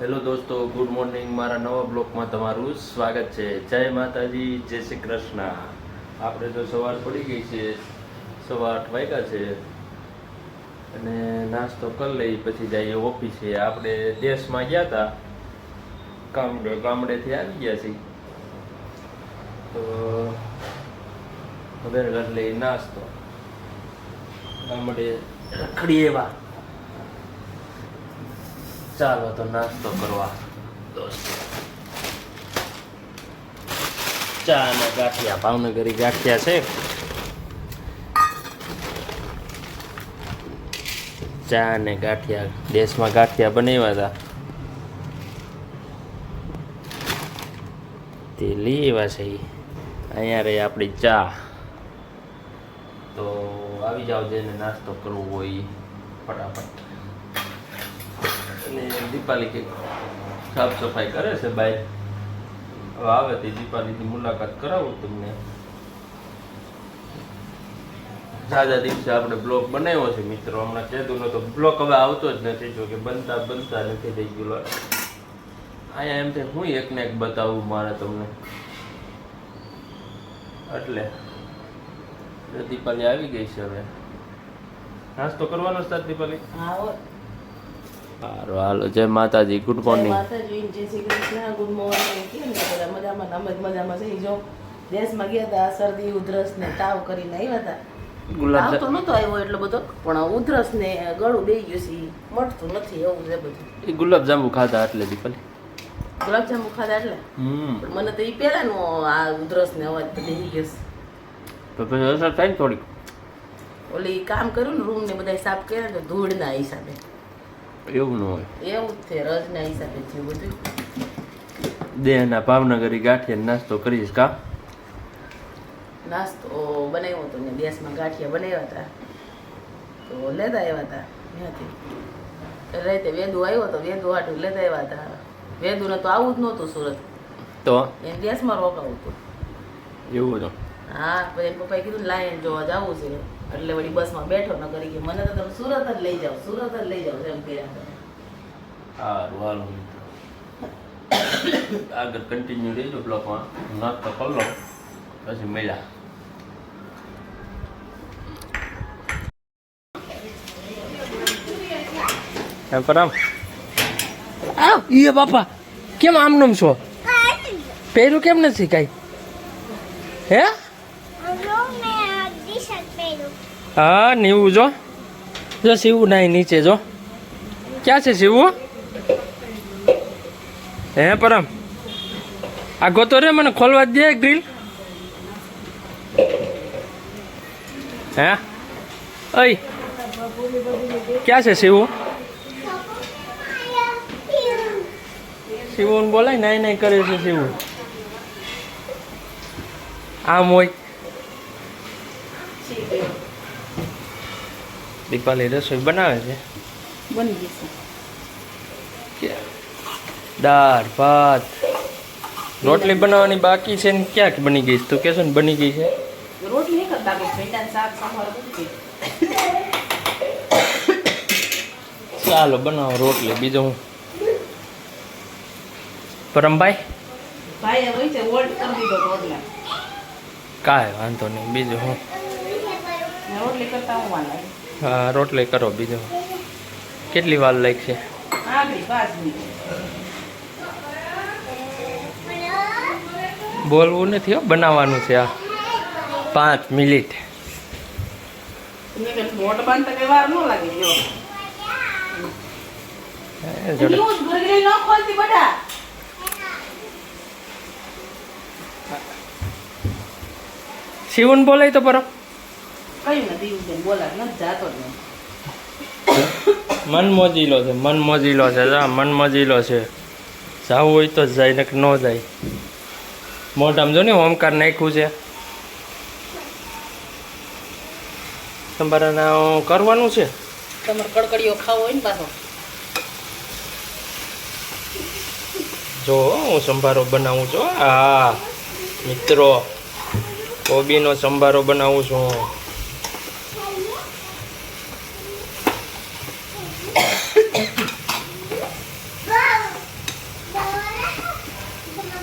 Hello દોસ્તો, good morning. મારા નવા બ્લોકમાં તમારું સ્વાગત છે. જય માતાજી, જય શ્રી કૃષ્ણ. આપણે તો સવાર પડી ગઈ છે. સવા આઠ વાગ્યા છે. અને નાસ્તો કરી લઈ, પછી જઈએ ઓફિસે. આપણે દેશમાં ગયા હતા ગામડે ગામડેથી આવી ગયા છીએ. તો હવે ઘર લઈ નાસ્તો. ગામડે રખડી એવા. ચાલો, તો નાસ્તો કરવા. દોસ્તો. ચા અને ગાંઠિયા, ભાવનગરી ગાંઠિયા છે. ચા અને ગાંઠિયા, દેશમાં ગાંઠિયા બનાવ્યા હતા. તે લઈ આવ્યા છે. અહીંયા રહી આપણી ચા. તો આવી જાઓ જેને નાસ્તો કરવો હોય, ફટાફટ. અને દીપાલી કે સાફ સફાઈ કરે છે, બાઈ? હવે આવે તે દીપાલીની મુલાકાત કરાવું તમને. સાજા દિવસે આપણે બ્લોક બનાવ્યો છે મિત્રો. હમણાં કહેતું નતો બ્લોક હવે આવતો જ નથી જો બનતા બનતા નથી થઈ ગયેલો. અહીંયા એમ છે હું એક ને એક બતાવું મારે તમને. એટલે દીપાલી આવી ગઈ છે હવે. નાસ્તો કરવાનો છે દીપાલી? હો. સારું હાલો જય માતાજી ગુડ મોર્નિંગ જય શ્રી કૃષ્ણ, ગુડ મોર્નિંગ કેમ છો? બધા? મજામાં? અમે મજામાં છે. જો દેશમાં ગયા હતા શરદી ઉધરસ ને તાવ કરીને આવ્યા હતા. ગુલાબ તો નતો આવ્યો એટલો બધો પણ ઉધરસ ને ગળું બેહી ગયું છે મટતું નથી એવું છે બધું. એ ગુલાબ જાંબુ ખાધા એટલે દીપાલી ગુલાબજાંબુ ખાધા એટલે? હમ. મને તો ઈ પહેલાનો આ ઉધરસ ને અવાજ તો ગયો તો પછી અસર થાય ને થોડીક. ઓલી કામ કર્યું ને રૂમ ને બધા સાફ કર્યા ને તો ધૂળના હિસાબે. એવું ન હોય. એવું જ છે રજના હિસાબે થયું બધું. દેહના ભાવનગરી ગાંઠિયા નાસ્તો કરીશ કા? નાસ્તો બનાવ્યો હતો ને દેશમાં ગાંઠિયા બનાવ્યા હતા. તો લેતા આવ્યા હતા ત્યાંથી. રાતે વેદુ આવ્યો હતો વેદુ આટું લેતા આવ્યા હતા. વેદુને તો આવું જ નહોતું સુરત. તો? એ દેશમાં રોકાવું હતું. એવું હતું હા પછી પપ્પાએ કીધું લાયન જોવા જવું છે. એટલે વળી બસમાં બેઠો ન કરી કે મને તો તમે સુરત જ લઈ જાઓ સુરત જ લઈ જાઓ એમ કર્યા. સારું હાલો આગળ કન્ટિન્યુ રહેજો બ્લોકમાં. નાસ્તો કરી લો પછી મળ્યા. એમ પરામ આવ. ઈએ બાપા કેમ આમનમ છો? પહેર્યું કેમ નથી કાંઈ? હે? હા, નીવું જો. જો શિવું નાય નીચે જો. ક્યાં છે શિવું? હે, પરમ. આ ગોતો રે મને ખોલવા દે ગ્રીલ હે? અય. ક્યાં છે શિવું? શિવું બોલાય નાય નાય કરે છે શિવું. આમ હોય. દીપાલી રસોઈ બનાવે છે? બની જશે દાળ ભાત. રોટલી બનાવવાની બાકી છે ને ક્યાંક બની ગઈ તું કહેશો ને બની ગઈ છે? રોટલી ચાલો બનાવો રોટલી. બીજું હું? પરમભાઈ? કાંઈ વાંધો નહીં. બીજું હું? રોટલી કરતા હું હા રોટલી કરો બીજો. કેટલી વાર લાગશે? બોલવું નથી હો બનાવવાનું છે આ. પાંચ મિનિટ. શિવન બોલાય તો પરમ કઈ નથી બેન બોલા નથી જાતો જ નહીં મન મોજીલો છે મન મોજીલો છે જા મન મોજીલો છે. જાવું હોય તો જ જાય ને ન જાય. મોઢામાં જો ને હોમકાર નાખ્યું છે. તમારે ના કરવાનું છે? તમારે કડકડીઓ ખાવો હોય ને પાછો. જો હું સંભારો બનાવું છું. હા મિત્રો. કોબીનો સંભારો બનાવું છું.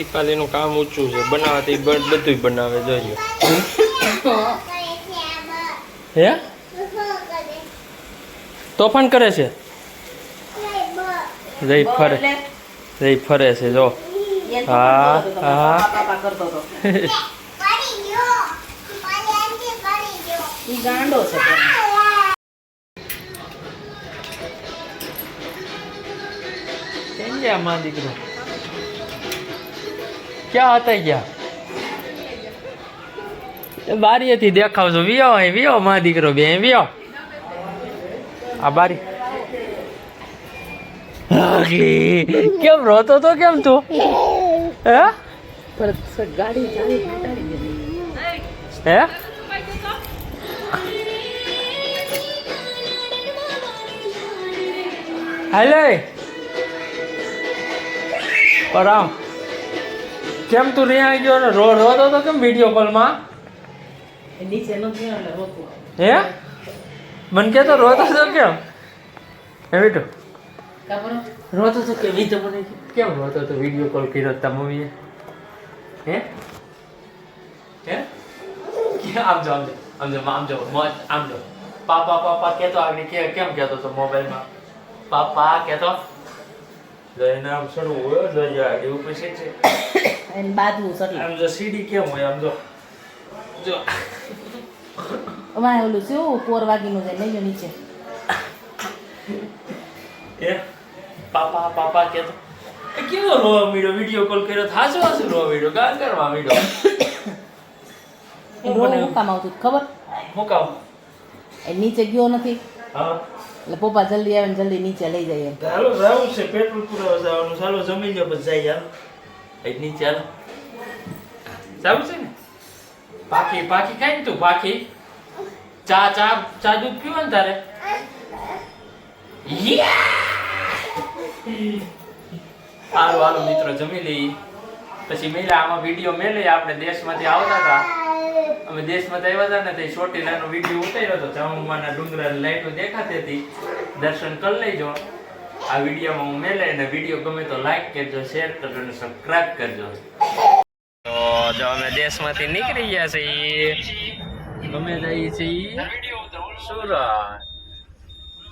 દીપાલીનું કામ ઊંચું છે બનાવતી બધું બનાવે જોજો. હે? તોફાન કરે છે? જઈ ફરે. જઈ ફરે છે જો. હા, હા. ગાંડો છે ગયા માં દીકરો? ક્યાં હતા ગયા? બારીએથી દેખાવજો, વિયો અહીં, વિયો મા દીકરો બે વિયો. આ બારી. કેમ રોતો તો કેમ તું? હે. હે? હાલે. પરામ. કેમ તું રહ્યા ગયો ને રો રોતો તો કેમ વીડિયો કોલમાં. હે? મને કહેતો રોતો તો કેમ? હે બેટો રોતો તો કે વીજો મને કેમ રોતો તો વીડિયો કોલ કર્યો તા મમ્મીએ? હે? હે? કે આમ જો આમ જો આમ જો આમ જો આમ જો. પાપા પાપા કહેતો આગળ કે કેમ કહેતો તો મોબાઈલમાં? પાપા કહેતો જો એને આમ સડવું હોય જો. જાય એવું ઉપર છે છે. એને બાંધવું છે એટલે. આમ જો સીડી કેમ હોય આમ જો. જો. અમારે ઓલું શું પોર વાગીનું છે લઈ લો નીચે. એ? પાપા પાપા કહેતો એ કેવો રોવા મીડો? વીડિયો કોલ કર્યો તો હાચો હાચો રોવા મીડો? ગાળ કરવા મીડો? રોવું હું કામ આવતું ખબર? હું કામ એ નીચે ગયો નથી. હા. એટલે પપ્પા જલ્દી આવે ને જલ્દી નીચે લઈ જાય હાલો રાવું છે પેટ્રોલ પૂરો જવાનું ચાલો જમી લો પછી જાય હાલો. એક ચાલ. સારું છે ને? પાકી પાકી ખાઈ ને તું, પાકી. ચા ચા ચા દૂધ પીવો ને તારે? સારું હાલો મિત્રો, જમી લઈ પછી મેલા, આમાં વીડિયો મેલે, આપણે દેશમાંથી આવતા હતા. અમે દેશમાંથી આવ્યા હતા ને, તે ચોટીલાનો વીડિયો ઉતાર્યો હતો. ચામુમાના ડુંગરા લાઈટો દેખાતી હતી. દર્શન કરી લેજો. આ વિડીયોમાં મેલે અને વીડિયો ગમે તો લાઈક કરજો શેર કરજો અને સબસ્ક્રાઇબ કરજો. તો જો અમે દેશમાંથી નીકળી ગયા છીએ. ગમે જઈએ છીએ. સુરત.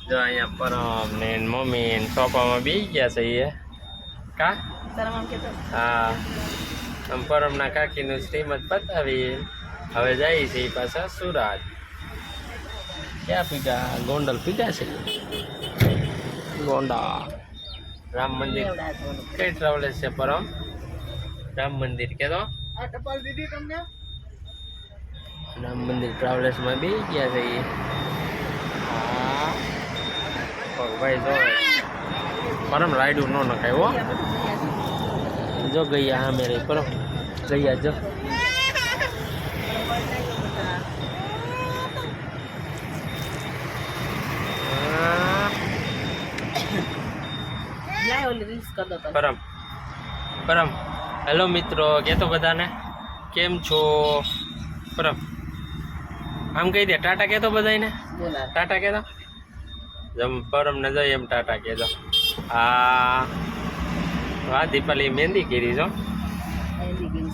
જો અહીંયા પરમ ને મમ્મી ને સોફામાં બેસી ગયા છે એ કા? હા. આમ પરમના કાકીનું શ્રીમદ પતાવી હવે જાય છે ઈ પાછા સુરત. ક્યાં પીગા ગોંડલ પીગા છે? ગોંડા. રામ મંદિર. કઈ ટ્રાવેલર્સ છે પરમ? રામ મંદિર કે તો? રામ મંદિર ટ્રાવેલર્સમાં બી ગયા છે ઓ ભાઈ જો પરમ રાઈડ ન નખાય હો. જો ગયા હા મેરે પરમ. ગયા જો હા. લાય ઓલી રીલ્સ કરી દો પરમ. પરમ. હેલો મિત્રો કહેતો બધાને? કેમ છો? પરમ. આમ કહી દે ટાટા કહેતો બધાને ટાટા કહેતો જેમ પરમ ને જાય એમ ટાટા કહેતો આ વાહ દીપાલી મહેંદી કરી છો?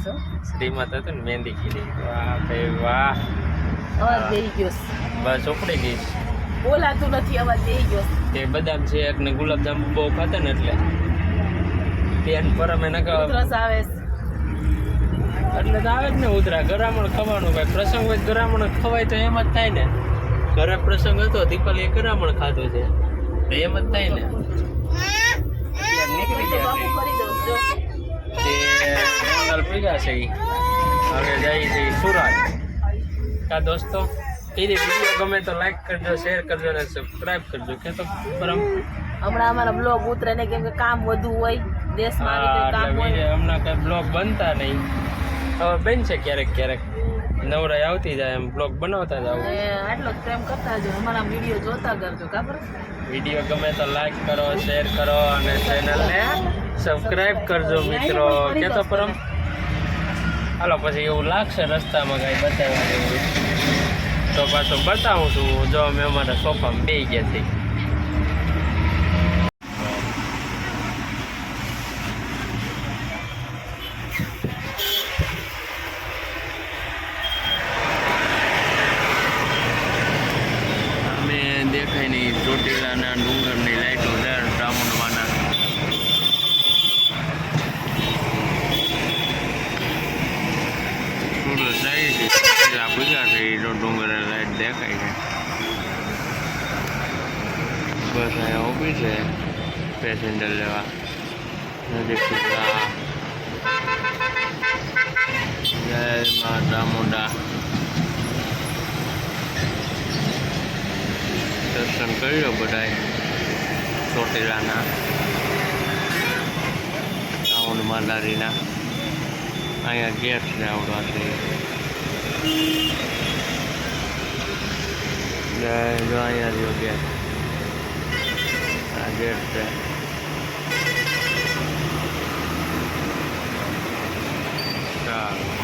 છો? શ્રીમત હતું ને મહેંદી કરી વાહ ભાઈ વાહ. છે. બસ ઉપડી ગઈ. બોલાતું નથી અવાજ દઈ ગયો છે. તે બદામ શેક ને ગુલાબજાંબુ બહુ ખાતા ને એટલે. બેન પરમે ન ઉધરસ આવે. એટલે તો આવે જ ને ઉધરા. ગરામણ ખવાનું ભાઈ પ્રસંગ હોય ગરામણ ખવાય તો એમ જ થાય ને. ઘરે પ્રસંગ હતો દીપાલી ગરામણ ખાધું છે. તો એમ જ થાય ને. નીકળી ગયા ભેગા છે હવે જાય છે સુરત. કા દોસ્તો એની વીડિયો ગમે તો લાઈક કરજો શેર કરજો અને સબસ્ક્રાઇબ કરજો. કે તો હમણાં અમારા બ્લોગ ઉતરે ને કેમ કે કામ વધુ હોય. દેશમાં હમણાં કઈ બ્લોગ બનતા નહીં. હવે બનશે ક્યારેક ક્યારેક. નવરાઈ આવતી જાય એમ. બ્લોગ બનાવતા જાવ આટલો જ પ્રેમ કરતા જો અમારા વીડિયો જોતા કરજો ખબર વીડિયો ગમે તો લાઈક કરો શેર કરો અને ચેનલને સબસ્ક્રાઇબ કરજો મિત્રો. કે તો પરમ? હાલો પછી એવું લાગશે રસ્તામાં કાંઈ બતાવવા જેવું તો પાછું બતાવું છું. જો અમે અમારા સોફામાં બે ગયા છીએ. ચોટીલાના ડુંગરની લાઈટો દર બ્રાહ્મણવાના સુરત જાય છે. ચોટીલા ભેગા થઈ તો ડુંગરે લાઈટ દેખાય છે. બસ અહીંયા ઊભી છે પેસેન્જર લેવા. નજીક જય મા દામોડા sân cưới rồi bờ đây. Sotirana Town Mandarina અહીંયા đây છે આવડવાથી અહીંયા જો ગેટ આ ગેટ đây, સારું